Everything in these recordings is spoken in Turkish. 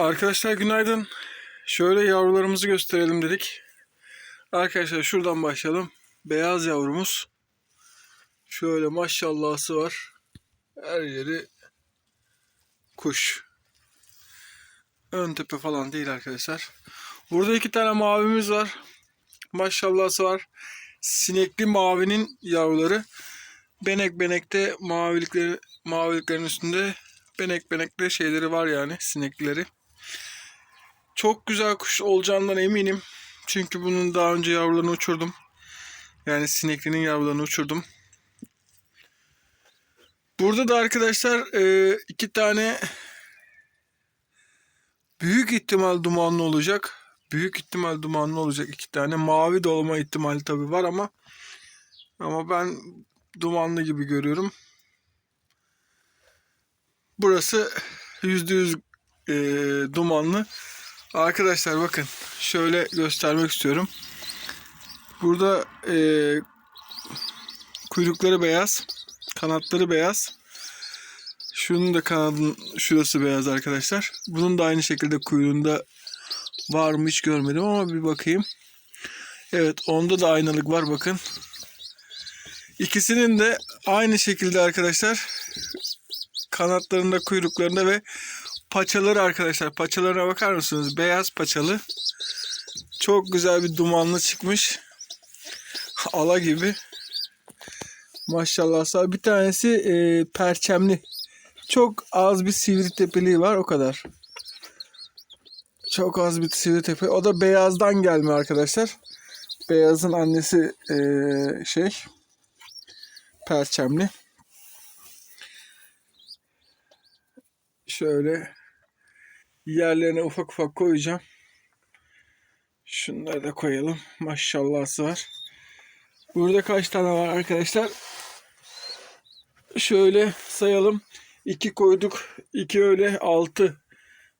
Arkadaşlar günaydın. Şöyle yavrularımızı gösterelim dedik. Arkadaşlar şuradan başlayalım. Beyaz yavrumuz. Şöyle maşallahı var. Her yeri kuş. Ön tepe falan değil arkadaşlar. Burada iki tane mavimiz var. Maşallahı var. Sinekli mavinin yavruları. Benek benekte mavilikleri maviliklerin üstünde benek benekli şeyleri var yani sinekleri. Çok güzel kuş olacağından eminim. Çünkü bunun daha önce yavrularını uçurdum. Yani sineklinin yavrularını uçurdum. Burada da arkadaşlar e, iki tane büyük ihtimal dumanlı olacak. Büyük ihtimal dumanlı olacak iki tane. Mavi de olma ihtimali tabi var ama ama ben dumanlı gibi görüyorum. Burası yüzde yüz e, dumanlı. Arkadaşlar bakın şöyle göstermek istiyorum. Burada e, kuyrukları beyaz, kanatları beyaz. Şunun da kanadın şurası beyaz arkadaşlar. Bunun da aynı şekilde kuyruğunda var mı hiç görmedim ama bir bakayım. Evet onda da aynalık var bakın. İkisinin de aynı şekilde arkadaşlar kanatlarında, kuyruklarında ve paçaları arkadaşlar. Paçalarına bakar mısınız? Beyaz paçalı. Çok güzel bir dumanlı çıkmış. Ala gibi. Maşallah sağ. Bir tanesi e, perçemli. Çok az bir sivri tepeliği var o kadar. Çok az bir sivri tepe. O da beyazdan gelme arkadaşlar. Beyazın annesi e, şey perçemli. Şöyle yerlerine ufak ufak koyacağım. Şunları da koyalım. Maşallahı var. Burada kaç tane var arkadaşlar? Şöyle sayalım. 2 koyduk. 2 öyle 6.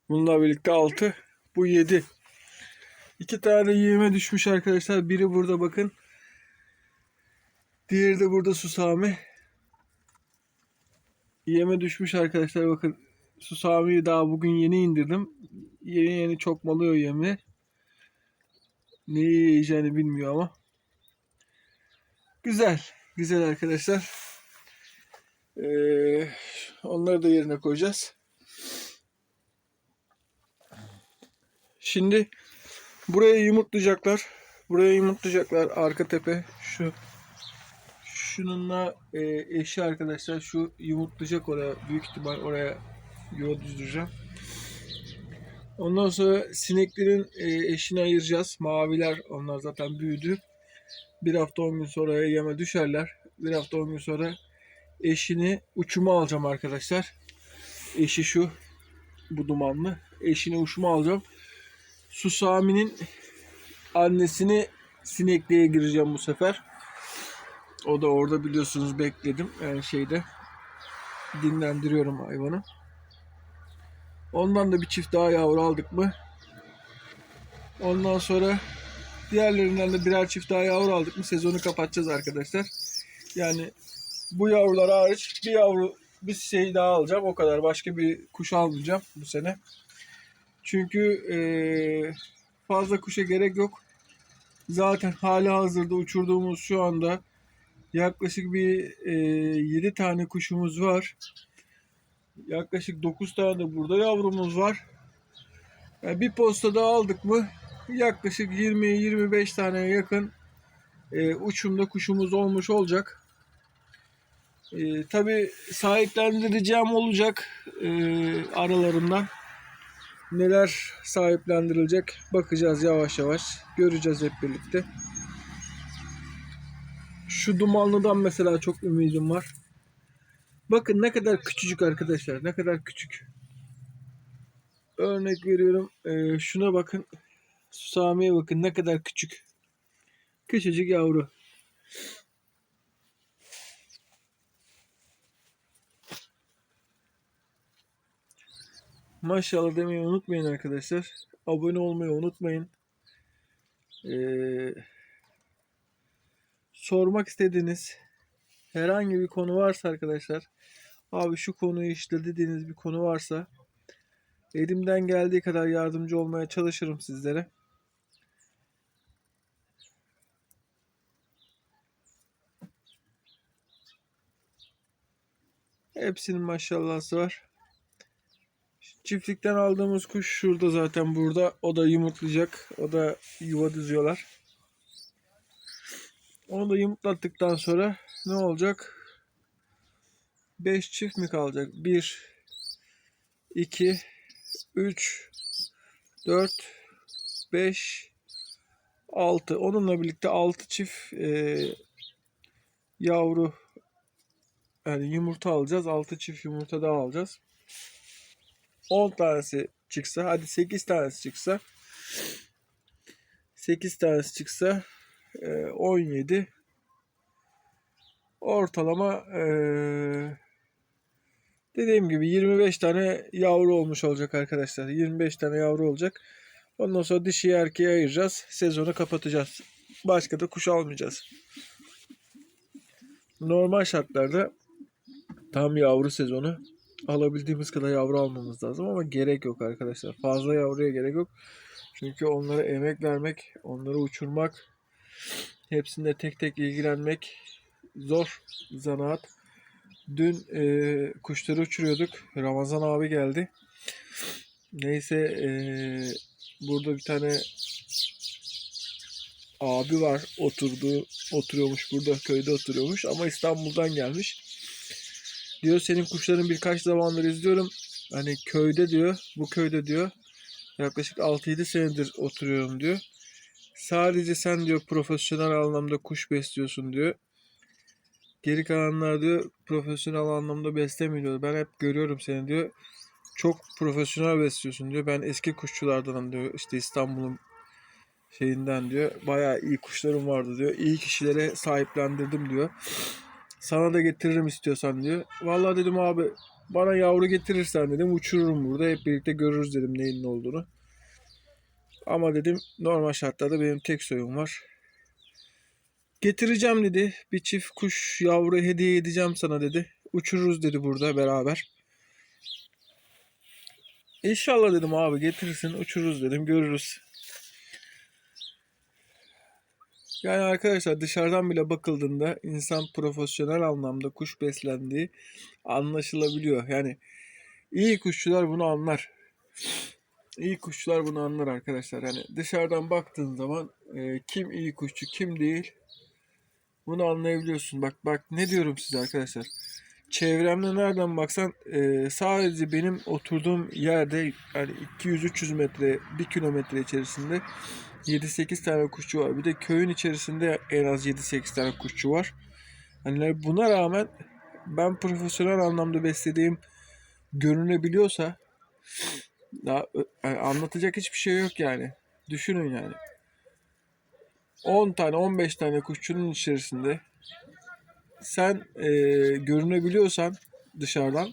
Bununla birlikte 6. Bu 7. 2 tane yeme düşmüş arkadaşlar. Biri burada bakın. Diğeri de burada susami. Yeme düşmüş arkadaşlar bakın. Susami'yi daha bugün yeni indirdim. Yeni yeni çok malıyor yemi. Neyi yiyeceğini bilmiyor ama. Güzel. Güzel arkadaşlar. Ee, onları da yerine koyacağız. Şimdi buraya yumurtlayacaklar. Buraya yumurtlayacaklar. Arka tepe şu. Şununla e, eşi arkadaşlar şu yumurtlayacak oraya. Büyük ihtimal oraya yuva düzdüreceğim. Ondan sonra sineklerin e, eşini ayıracağız. Maviler onlar zaten büyüdü. Bir hafta 10 gün sonra yeme düşerler. Bir hafta 10 gün sonra eşini uçuma alacağım arkadaşlar. Eşi şu. Bu dumanlı. Eşini uçuma alacağım. Susami'nin annesini sinekliğe gireceğim bu sefer. O da orada biliyorsunuz bekledim. Yani şeyde dinlendiriyorum hayvanı. Ondan da bir çift daha yavru aldık mı? Ondan sonra diğerlerinden de birer çift daha yavru aldık mı sezonu kapatacağız arkadaşlar. Yani bu yavrular hariç bir yavru bir şey daha alacağım. O kadar. Başka bir kuş almayacağım bu sene. Çünkü ee, fazla kuşa gerek yok. Zaten hali hazırda uçurduğumuz şu anda yaklaşık bir e, 7 tane kuşumuz var. Yaklaşık 9 tane de burada yavrumuz var. Yani bir postada aldık mı yaklaşık 20-25 taneye yakın e, uçumda kuşumuz olmuş olacak. E, Tabi sahiplendireceğim olacak e, aralarından. Neler sahiplendirilecek bakacağız yavaş yavaş. Göreceğiz hep birlikte. Şu dumanlıdan mesela çok ümidim var. Bakın ne kadar küçücük arkadaşlar. Ne kadar küçük. Örnek veriyorum. Ee, şuna bakın. Susami'ye bakın ne kadar küçük. Küçücük yavru. Maşallah demeyi unutmayın arkadaşlar. Abone olmayı unutmayın. Ee, sormak istediğiniz herhangi bir konu varsa arkadaşlar abi şu konuyu işte dediğiniz bir konu varsa Elimden geldiği kadar yardımcı olmaya çalışırım sizlere. Hepsinin maşallahı var. Çiftlikten aldığımız kuş şurada zaten burada. O da yumurtlayacak. O da yuva düzüyorlar. Onu da yumurtlattıktan sonra ne olacak? 5 çift mi kalacak? 1 2 3 4 5 6 onunla birlikte 6 çift e, yavru yani yumurta alacağız. 6 çift yumurta daha alacağız. 10 tanesi çıksa hadi 8 tanesi çıksa 8 tanesi çıksa e, 17 ortalama e, dediğim gibi 25 tane yavru olmuş olacak arkadaşlar. 25 tane yavru olacak. Ondan sonra dişi erkeği ayıracağız. Sezonu kapatacağız. Başka da kuş almayacağız. Normal şartlarda tam yavru sezonu alabildiğimiz kadar yavru almamız lazım ama gerek yok arkadaşlar. Fazla yavruya gerek yok. Çünkü onlara emek vermek, onları uçurmak, hepsinde tek tek ilgilenmek zor zanaat. Dün e, kuşları uçuruyorduk. Ramazan abi geldi. Neyse e, burada bir tane abi var oturdu oturuyormuş burada köyde oturuyormuş ama İstanbul'dan gelmiş. Diyor senin kuşların birkaç zamandır izliyorum. Hani köyde diyor bu köyde diyor yaklaşık 6-7 senedir oturuyorum diyor. Sadece sen diyor profesyonel anlamda kuş besliyorsun diyor. Geri kalanlar diyor profesyonel anlamda beslemiyor. Ben hep görüyorum seni diyor. Çok profesyonel besliyorsun diyor. Ben eski kuşçulardanım diyor. İşte İstanbul'un şeyinden diyor. Bayağı iyi kuşlarım vardı diyor. İyi kişilere sahiplendirdim diyor. Sana da getiririm istiyorsan diyor. Vallahi dedim abi bana yavru getirirsen dedim uçururum burada. Hep birlikte görürüz dedim neyin ne olduğunu. Ama dedim normal şartlarda benim tek soyum var. Getireceğim dedi. Bir çift kuş yavru hediye edeceğim sana dedi. Uçururuz dedi burada beraber. İnşallah dedim abi getirirsin uçururuz dedim görürüz. Yani arkadaşlar dışarıdan bile bakıldığında insan profesyonel anlamda kuş beslendiği anlaşılabiliyor. Yani iyi kuşçular bunu anlar. İyi kuşçular bunu anlar arkadaşlar. Yani dışarıdan baktığın zaman e, kim iyi kuşçu kim değil bunu anlayabiliyorsun. Bak bak ne diyorum size arkadaşlar. Çevremde nereden baksan e, sadece benim oturduğum yerde yani 200-300 metre 1 kilometre içerisinde 7-8 tane kuşçu var. Bir de köyün içerisinde en az 7-8 tane kuşçu var. Hani buna rağmen ben profesyonel anlamda beslediğim görünebiliyorsa daha yani anlatacak hiçbir şey yok yani. Düşünün yani. 10 tane 15 tane kuşçunun içerisinde sen e, görünebiliyorsan dışarıdan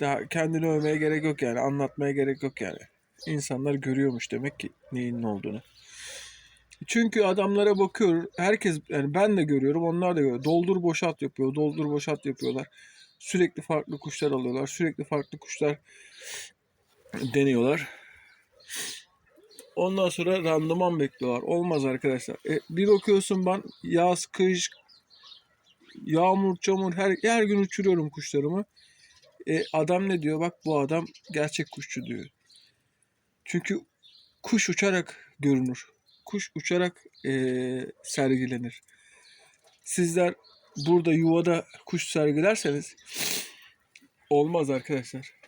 daha kendini övmeye gerek yok yani anlatmaya gerek yok yani. İnsanlar görüyormuş demek ki neyin ne olduğunu. Çünkü adamlara bakıyor. Herkes yani ben de görüyorum, onlar da görüyor. Doldur boşalt yapıyor, doldur boşalt yapıyorlar. Sürekli farklı kuşlar alıyorlar. Sürekli farklı kuşlar deniyorlar. Ondan sonra randıman bekliyorlar. Olmaz arkadaşlar. E, bir bakıyorsun ben yaz, kış, yağmur, çamur her, her gün uçuruyorum kuşlarımı. E, adam ne diyor? Bak bu adam gerçek kuşçu diyor. Çünkü kuş uçarak görünür. Kuş uçarak e, sergilenir. Sizler burada yuvada kuş sergilerseniz olmaz arkadaşlar.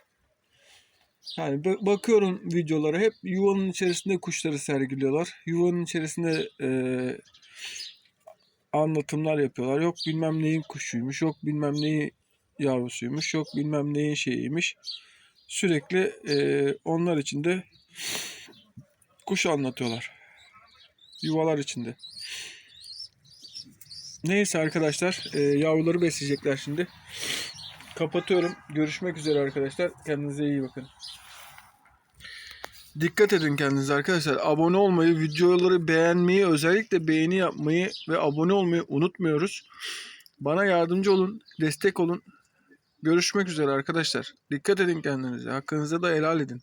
Yani bakıyorum videolara hep yuvanın içerisinde kuşları sergiliyorlar. Yuvanın içerisinde e, anlatımlar yapıyorlar. Yok bilmem neyin kuşuymuş, yok bilmem neyin yavrusuymuş, yok bilmem neyin şeyiymiş. Sürekli e, onlar içinde kuş anlatıyorlar. Yuvalar içinde. Neyse arkadaşlar e, yavruları besleyecekler şimdi. Kapatıyorum. Görüşmek üzere arkadaşlar. Kendinize iyi bakın. Dikkat edin kendinize arkadaşlar. Abone olmayı, videoları beğenmeyi, özellikle beğeni yapmayı ve abone olmayı unutmuyoruz. Bana yardımcı olun, destek olun. Görüşmek üzere arkadaşlar. Dikkat edin kendinize. Hakkınızı da helal edin.